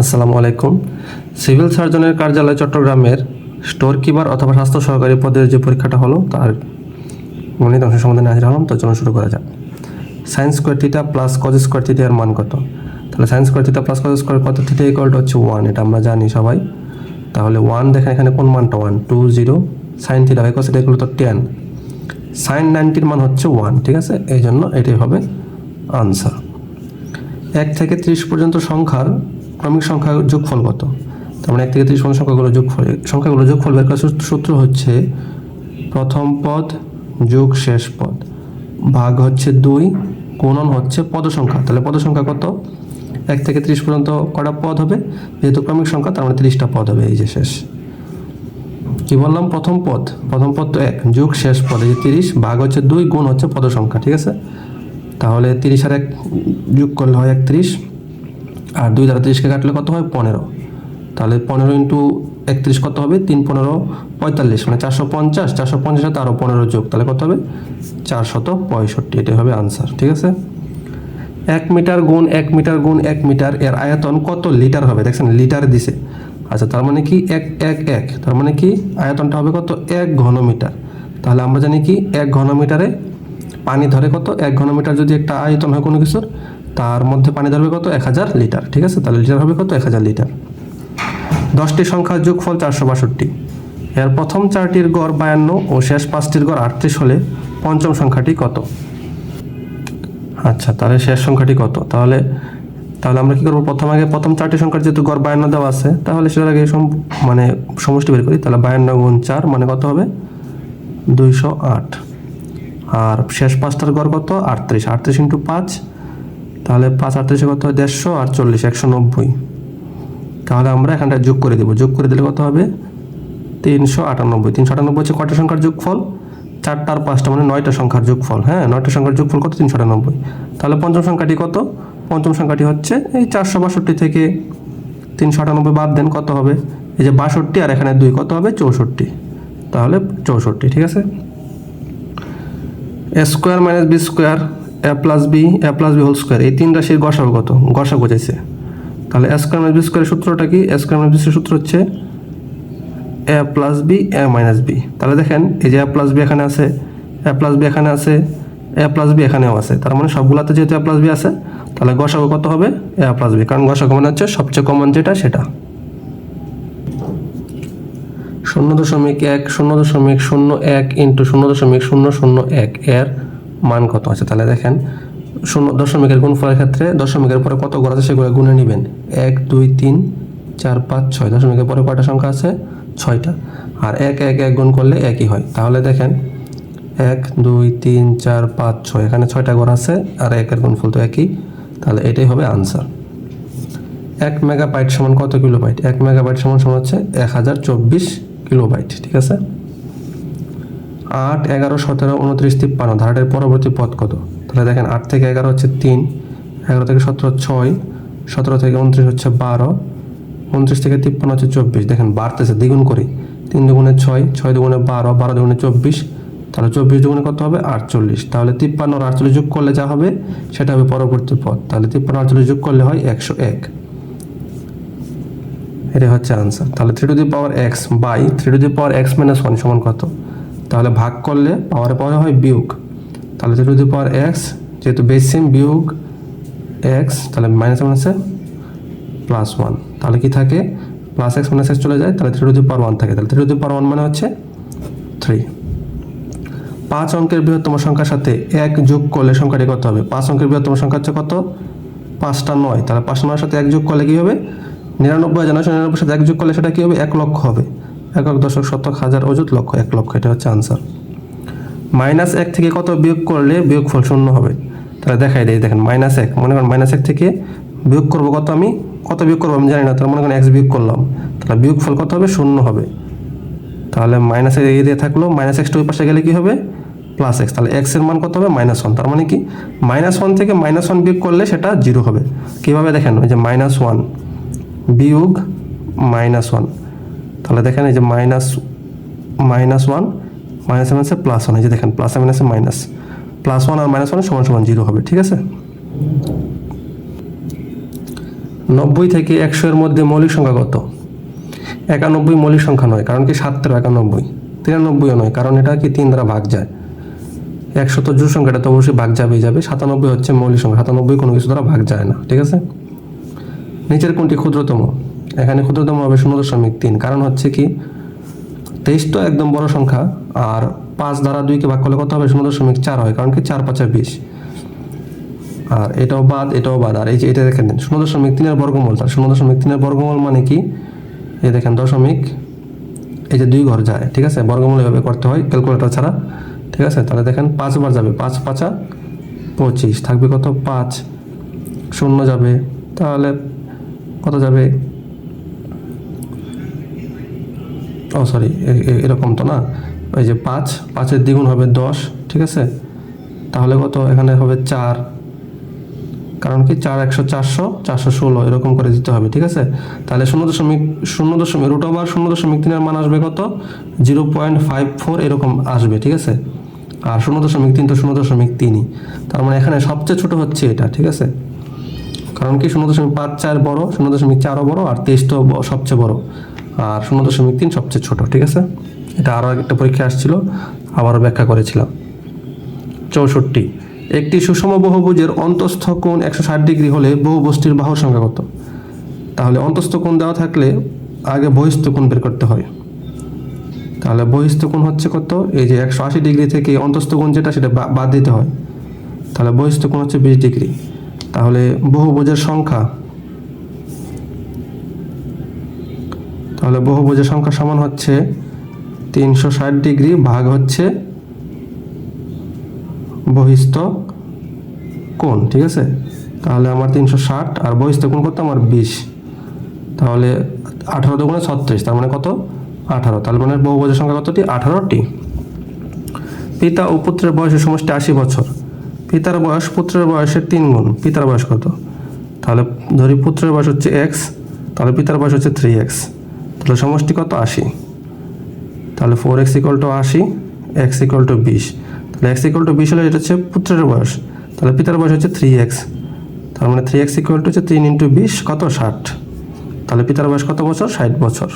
আসসালামু আলাইকুম। সিভিল সার্জনের কার্যালয় চট্টগ্রামের স্টোর কিপার অথবা স্বাস্থ্য সহকারী পদের যে পরীক্ষাটা হলো, তার গণিত অংশের সমাধানে হাজির হলাম, তার জন্য শুরু করা যাক। Sine square theta plus cos square theta এর মান কত? তাহলে sine square theta plus cos square কত? থিটা ইকুয়াল টু হচ্ছে ওয়ান এটা আমরা জানি সবাই। তাহলে ওয়ান দেখেন এখানে কোন মানটা? One two zero sine theta হয় কস এটা এগুলো তো টেন সাইন নাইনটির মান হচ্ছে ওয়ান ঠিক আছে? এই জন্য এটাই হবে আনসার এক থেকে ত্রিশ পর্যন্ত সংখ্যার ক্রমিক সংখ্যা যোগফল কত? তার মানে এক থেকে ত্রিশ পর্যন্ত সংখ্যাগুলো যোগফল সংখ্যাগুলো যোগফল বের করার সূত্র- হচ্ছে প্রথম পদ যোগ শেষ পদ। ভাগ হচ্ছে দুই গুণন হচ্ছে পদ সংখ্যা তাহলে পদ সংখ্যা কত? এক থেকে ত্রিশ পর্যন্ত কটা পদ হবে? যেহেতু ক্রমিক সংখ্যা, তার মানে তিরিশটা পদ হবে এই যে শেষ। কি বললাম? প্রথম পদ। প্রথম পদ তো এক, যোগ শেষ পদ, এই যে তিরিশ, ভাগ হচ্ছে দুই, গুণ হচ্ছে পদ সংখ্যা ঠিক আছে? তাহলে তিরিশ আর এক যোগ করলে হয় একত্রিশ। আর দুই দ্বারা তিরিশকে কাটলে কত হয়? পনেরো। তাহলে পনেরো ইন্টু একত্রিশ কত হবে? তিন পনেরো পঁয়তাল্লিশ মানে চারশো পঞ্চাশ। চারশো পঞ্চাশ সাথে আরও পনেরো যোগ, তাহলে কত হবে? চারশত পঁয়ষট্টি। এটাই হবে আনসার ঠিক আছে? এক মিটার গুণ এক মিটার গুণ এক মিটার, এর আয়তন কত লিটার হবে? দেখছেন, লিটার দিছে। আচ্ছা তার মানে কি? এক এক এক। তার মানে কি? আয়তনটা হবে কত? এক ঘনমিটার তাহলে আমরা জানি কি? এক ঘনমিটারে পানি ধরে কত? এক ঘনমিটার যদি একটা আয়তন হয় কোনো কিছুর তার মধ্যে পানি ধরবে কত? এক হাজার লিটার, ঠিক আছে? তাহলে লিটার হবে কত? এক হাজার লিটার। দশটি সংখ্যার যোগফল চারশো বাষট্টি। এর প্রথম চারটির গড় বায়ান্ন ও শেষ পাঁচটির গড় আটত্রিশ হলে পঞ্চম সংখ্যাটি কত? আচ্ছা তাহলে শেষ সংখ্যাটি কত? তাহলে তাহলে আমরা কী করব? প্রথম আগে প্রথম চারটি সংখ্যার যেহেতু গড় বায়ান্ন দেওয়া আছে, তাহলে সেটার আগে মানে সমষ্টি বের করি। তাহলে বায়ান্ন গুণ চার মানে কত হবে? দুইশো আট। আর শেষ পাঁচটার গড় কত? আটত্রিশ। আটত্রিশ ইন্টু পাঁচ তাহলে পাঁচ আটত্রিশে কত হয়? দেড়শো আর চল্লিশ একশো নব্বই। তাহলে আমরা এখানটা যোগ করে দেবো। যোগ করে দিলে কত হবে? তিনশো আটানব্বই। তিনশো আটানব্বই হচ্ছে কটা সংখ্যার যোগফল? চারটা আর পাঁচটা মানে নয়টা সংখ্যার যোগফল হ্যাঁ? নয়টা সংখ্যার যোগফল কত? তিনশো আটানব্বই। তাহলে পঞ্চম সংখ্যাটি কত? পঞ্চম সংখ্যাটি হচ্ছে এই চারশো বাষট্টি থেকে তিনশো আটানব্বই বাদ দেন কত হবে? এই যে বাষট্টি আর এখানে দুই কত হবে? চৌষট্টি। তাহলে চৌষট্টি, ঠিক আছে? A square minus B square A plus B A plus B whole square এই তিন রাশির গসাগু কত? গসাগু চাইছে। তাহলে এ স্কোয়ার মাইনাস বি স্কোয়ারের সূত্রটা কি? এ স্কোয়ার মাইনাস বি সূত্র হচ্ছে A plus B A minus B তাহলে দেখেন, এই যে এ প্লাস বি এখানে আছে এ প্লাস বি এখানে আছে এ প্লাস বি এখানেও আছে। তার মানে সবগুলাতে যেহেতু এ প্লাস বি আছে, তাহলে গসাগু কত হবে? এ প্লাস বি কারণ গসাগু মানে হচ্ছে সবচেয়ে কমন যেটা, সেটা। শূন্য দশমিক এক, শূন্য দশমিক শূন্য এক ইন্টু শূন্য দশমিক শূন্য শূন্য এক। এর মান কত আছে? তাহলে দেখেন, শূন্য, দশমিকের গুণফলের ক্ষেত্রে দশমিকের পরে কত ঘর আছে সেগুলো গুণে নেবেন। এক, দুই, তিন, চার, পাঁচ, ছয়। দশমিকের পরে কয়টা সংখ্যা আছে? ছয়টা। আর এক এক এক গুণ করলে একই হয়। তাহলে দেখেন, এক, দুই, তিন, চার, পাঁচ, ছয়। এখানে ছয়টা ঘর আছে আর একের গুণফল তো একই। তাহলে এটাই হবে আনসার এক মেগাবাইট সমান কত কিলোবাইট? এক মেগাবাইট সমান সমান হচ্ছে এক হাজার চব্বিশ কিলোবাইট, ঠিক আছে? আট, এগারো, সতেরো, উনত্রিশ, তিপ্পান্ন। ধারাটের পরবর্তী পদ কত? তাহলে দেখেন, আট থেকে এগারো হচ্ছে তিন, এগারো থেকে সতেরো ছয়, সতেরো থেকে উনত্রিশ হচ্ছে বারো, উনত্রিশ থেকে তিপ্পান্ন হচ্ছে চব্বিশ। দেখেন, বাড়তেছে, দ্বিগুণ করি। তিন দুগুণে ছয় ছয় দুগুণে বারো বারো দুগুণে চব্বিশ, তাহলে চব্বিশ দুগুণে কত হবে? আটচল্লিশ। তাহলে তিপ্পান্ন আর আটচল্লিশ যোগ করলে যা হবে? সেটা হবে পরবর্তী পদ তাহলে তিপ্পান্ন আটচল্লিশ যোগ করলে হয় একশো এক। এটা হচ্ছে আনসার তাহলে three to the power X by three to the power X minus one সমান কত? তাহলে ভাগ করলে পাওয়ারে পাওয়ারে হয় বিয়োগ। তাহলে টু দি পাওয়ার এক্স যেহেতু বেসিম বিয়োগ এক্স তাহলে মাইনাস মাইনাসে প্লাস ওয়ান তাহলে কি থাকে? প্লাস এক্স মাইনাস এক্স চলে যায়, তাহলে three to the power one থাকে। তাহলে three to the power one মানে হচ্ছে থ্রি পাঁচ অঙ্কের বৃহত্তম সংখ্যার সাথে এক যোগ করলে সংখ্যাটি কত হবে? পাঁচ অঙ্কের বৃহত্তম সংখ্যা হচ্ছে কত? পাঁচটা নয়। তাহলে পাঁচটা নয়ের সাথে এক যোগ করলে কী হবে? নিরানব্বই হাজার নয়শো নিরানব্বই সাথে এক যোগ করলে সেটা কী হবে? এক লক্ষ হবে। একক দশক শতক হাজার অযুত লক্ষ, এক লক্ষ, এটা হচ্ছে আনসার মাইনাস এক থেকে কত বিয়োগ করলে বিয়োগফল শূন্য হবে? তাহলে দেখাই দেয় দেখেন মাইনাস এক, মনে করেন মাইনাস এক থেকে বিয়োগ করব কত আমি? কত বিয়োগ করব আমি জানি না, তাহলে মনে করেন এক্স বিয়োগ করলাম। তাহলে বিয়োগফল কত হবে? শূন্য হবে। তাহলে মাইনাস এই দিয়ে থাকল মাইনাস এক্সটা ওই পাশে গেলে কী হবে? প্লাস এক্স তাহলে এক্সের মান কত হবে? মাইনাস ওয়ান তার মানে কি? মাইনাস ওয়ান থেকে মাইনাস ওয়ান বিয়োগ করলে সেটা জিরো হবে। কীভাবে দেখেন? ওই যে মাইনাস ওয়ান বিয়োগ মাইনাস ওয়ান তাহলে দেখেন এই যে মাইনাস মাইনাস ওয়ান মাইনাস মাইনাসে প্লাস ওয়ান এই যে দেখেন প্লাস মাইনাসে মাইনাস প্লাস ওয়ান আর মাইনাস ওয়ান সমান সমান জিরো হবে, ঠিক আছে? নব্বই থেকে একশো এর মধ্যে মৌলিক সংখ্যা কত? একানব্বই মৌলিক সংখ্যা নয়, কারণ কি সাত তেরো একানব্বই? তিরানব্বইও নয়, কারণ এটা কি তিন দ্বারা ভাগ যায়। একশো তো জোর সংখ্যাটা তো অবশ্যই ভাগ যাবেই যাবে, সাতানব্বই হচ্ছে মৌলিক সংখ্যা, সাতানব্বই কোনো কিছু দ্বারা ভাগ যায় না, ঠিক আছে? নিচের কোনটি ক্ষুদ্রতম? এখানে ক্ষুদ্রতম হবে শূন্য দশমিক তিন। কারণ হচ্ছে কি, তেইশ তো একদম বড় সংখ্যা, আর পাঁচ দ্বারা দুইকে ভাগ করলে কত হবে? শূন্য দশমিক চার হয়, কারণ কি চার পাঁচা বিশ। আর এটাও বাদ এটাও বাদ। আর এই যে এটা দেখেন শূন্য দশমিক তিনের বর্গমূল। তার শূন্য দশমিক তিনের বর্গমূল মানে কি? এই দেখেন দশমিক, এই যে দুই ঘর যায়, ঠিক আছে? বর্গমূল এভাবে করতে হয়, ক্যালকুলেটর ছাড়া, ঠিক আছে? তাহলে দেখেন পাঁচবার যাবে, পাঁচ পাঁচা পঁচিশ। থাকবে কত? পাঁচ। শূন্য যাবে, তাহলে কত যাবে? ও সরি এরকম তো না? ওই যে পাঁচ, পাঁচের দ্বিগুণ হবে দশ, ঠিক আছে? তাহলে কত? এখানে হবে চার। কারণ কি? চার একশো চারশো চারশো ষোলো, এরকম করে দিতে হবে, ঠিক আছে? তাহলে শূন্য দশমিক শূন্য দশমিক রুট ওভার শূন্য দশমিক তিনের মান আসবে কত? জিরো পয়েন্ট ফাইভ ফোর এরকম আসবে, ঠিক আছে? আর শূন্য দশমিক তিন তো শূন্য দশমিক তিনই। তার মানে এখানে সবচেয়ে ছোট হচ্ছে এটা, ঠিক আছে? কারণ কি? শূন্য দশমিক পাঁচ চার বড়, শূন্য দশমিক চারও বড়, আর তেইশ তো সবচেয়ে বড়। আর শূন্য দশমিক তিন সবচেয়ে ছোট, ঠিক আছে? এটা আরও একটা পরীক্ষা আসছিল, আবারও ব্যাখ্যা করেছিলাম। চৌষট্টি, একটি সুষম বহুভুজের অন্তস্থ কোণ একশো ষাট ডিগ্রি হলে বহু বহুবস্তির বাহুর সংখ্যা কত? তাহলে অন্তস্থ কোণ দেওয়া থাকলে আগে বহিস্থ কোণ বের করতে হয়। তাহলে বহিস্থ কোণ হচ্ছে কত? এই যে একশো আশি ডিগ্রি থেকে অন্তস্থ কোণ যেটা, সেটা বাদ দিতে হয়। তাহলে বহিস্থ কোণ হচ্ছে বিশ ডিগ্রি। তাহলে বহুভুজের সংখ্যা তাহলে বহুভুজের সংখ্যা সমান হচ্ছে তিনশো ষাট ডিগ্রি ভাগ হচ্ছে বহিস্থ কোণ, ঠিক আছে? তাহলে আমার তিনশো ষাট আর বহিস্থ কোণ কত? আমার বিশ। তাহলে আঠারো দুগুণে ছত্রিশ, তার মানে কত? আঠারো। তাহলে মানে বহুভুজের সংখ্যা কতটি? আঠারোটি। পিতা ও পুত্রের বয়সের সমষ্টি আশি বছর। পিতার বয়স পুত্রের বয়সের তিন গুণ। পিতার বয়স কত? তাহলে ধরি পুত্রের বয়স হচ্ছে এক্স তাহলে পিতার বয়স হচ্ছে থ্রি এক্স তাহলে সমষ্টি কত? আশি। তাহলে ফোর এক্স ইকল টু আশি এক্স ইকল টু বিশ। তাহলে এক্স ইকল টু বিশ হলে এটা হচ্ছে পুত্রের বয়স। তাহলে পিতার বয়স হচ্ছে থ্রি এক্স তার মানে থ্রি এক্স ইকুয়াল টু হচ্ছে তিন ইন্টু বিশ, কত ষাট? তাহলে পিতার বয়স কত বছর? ষাট বছর।